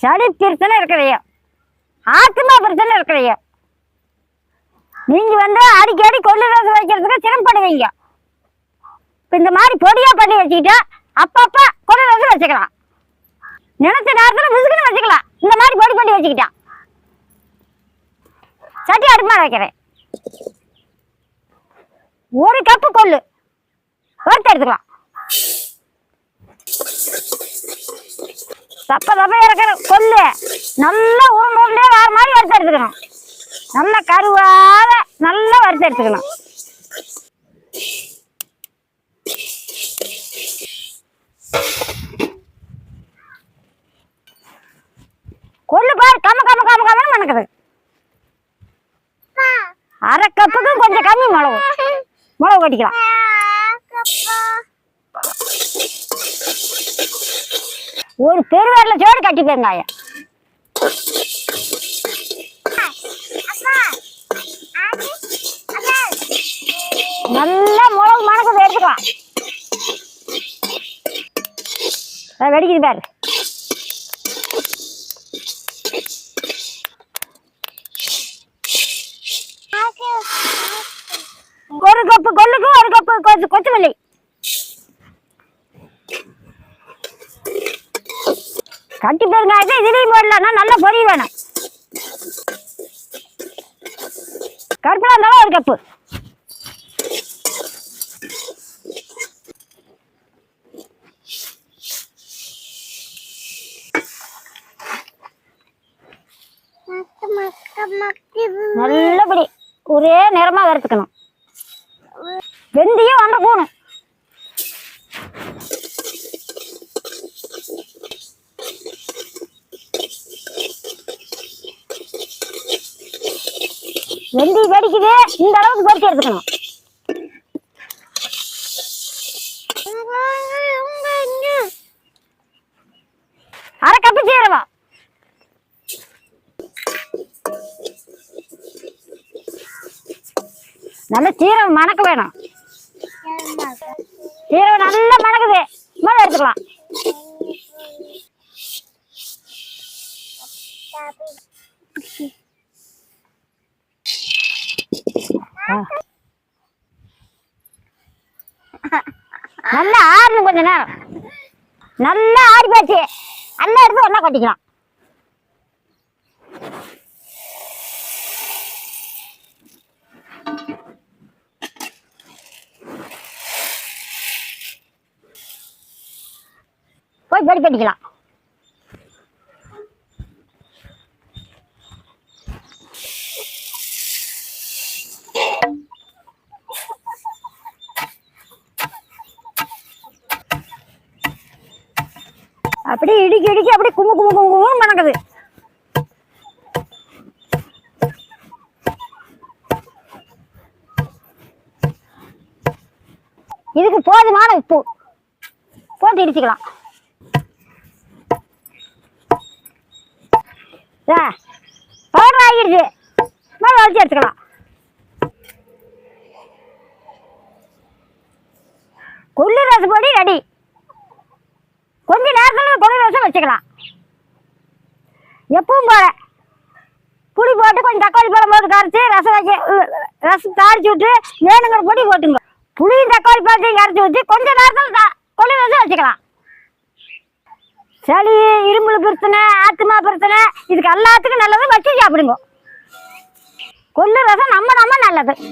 சளி பிரச்சனை இருக்கிறையோ ஆத்மா பிரச்சனை இருக்கிறையோ நீங்க வந்து அடிக்கடி கொள்ளு ரசம் வைக்கிறதுக்கு சிரமப்படுவீங்க. இப்ப இந்த மாதிரி பொடியா பண்ணி வச்சுக்கிட்டா அப்பப்போ கொள்ளு ரசம் வச்சுக்கலாம். நினைச்ச நேரத்தில் முசுக்குன்னு வச்சுக்கலாம். இந்த மாதிரி பொடி பண்ணி வச்சுக்கிட்டா. சட்டி அடுமா வைக்கிறேன். ஒரு கப்பு கொள்ளு. வறுத்து எடுத்துக்கலாம். தப்ப தப்ப இறக்குற கொள்ளு நல்லா உருண்டை உருண்டையா வேற மாதிரி வறுத்து எடுத்துக்கணும். நல்லா கருவாத நல்லா வறுத்து எடுத்துக்கணும். கொள்ளு பாரு. கம்ம கம்ம கம்ம கம்மன்னு மணக்குது அரை கப்புக்கு கொஞ்சம் கம்மி மிளகு. மிளகு கொட்டிக்கலாம். ஒரு பெருவேரில் சோடு கட்டி பெருங்காயம் நல்லா மிளகு மணக்கு எடுத்துக்கலாம் வெடிக்குது பாரு. ஒரு கப்பு கொல்லுக்கு ஒரு கப்பு கொத்து கொத்தமல்லி. கட்டி பெருங்காயத்தை இதுலேயும் போடலாம். நல்லா பொரி வேணும். கருப்பில் இருந்தாலும் ஒரு கப்பு. நல்லபடி. ஒரே நேரமா வறுத்துக்கணும். வெந்தயம் வந்த போகணும் வெந்தி வெடிக்குது. இந்த அளவுக்கு பொரிச்சு எடுத்துக்கணும். அரை கப்பு சீரகம். நல்ல சீரகம் மணக்க வேணும். சீரகம் நல்லா மணக்குது. மேலே எடுத்துக்கலாம். நல்லா ஆறணும் கொஞ்ச நேரம். நல்லா ஆறி போச்சு நல்லா எடுத்து ஒன்றா கொட்டிக்கலாம். போய் படி கட்டிக்கலாம். அப்படியே இடிக்கி இடிக்கி அப்படியே குமு கும்மு கும்மு கும்முன்னு மணக்குது. இதுக்கு போதுமான உப்பு. போட்டு இடிச்சுக்கலாம். பவுடர் ஆகிடுச்சு. மேலே வளர்ச்சி எடுத்துக்கலாம். கொள்ளு ரசப்பொடி ரெடி கொஞ்ச நேரத்தில் கொள்ளு ரசம் வச்சுக்கலாம். எப்பவும் போல. புளி போட்டு கொஞ்சம் தக்காளி பழம் போட்டு கரைச்சி ரசம் வைக்க ரசம் தாரிச்சு விட்டு வேணுங்கிற பொடி போட்டுங்க. புளியும் தக்காளி பழத்தையும் கரைச்சி ஊற்றி கொஞ்ச நேரத்தில் த- கொள்ளு ரசம் வச்சுக்கலாம். சளி இரும்புல பிரச்சனை ஆத்மா பிரச்சனை இதுக்கு எல்லாத்துக்கும் நல்லது வச்சு சாப்பிடுங்க. கொள்ளு ரசம் நம்ம நம்ம நல்லது.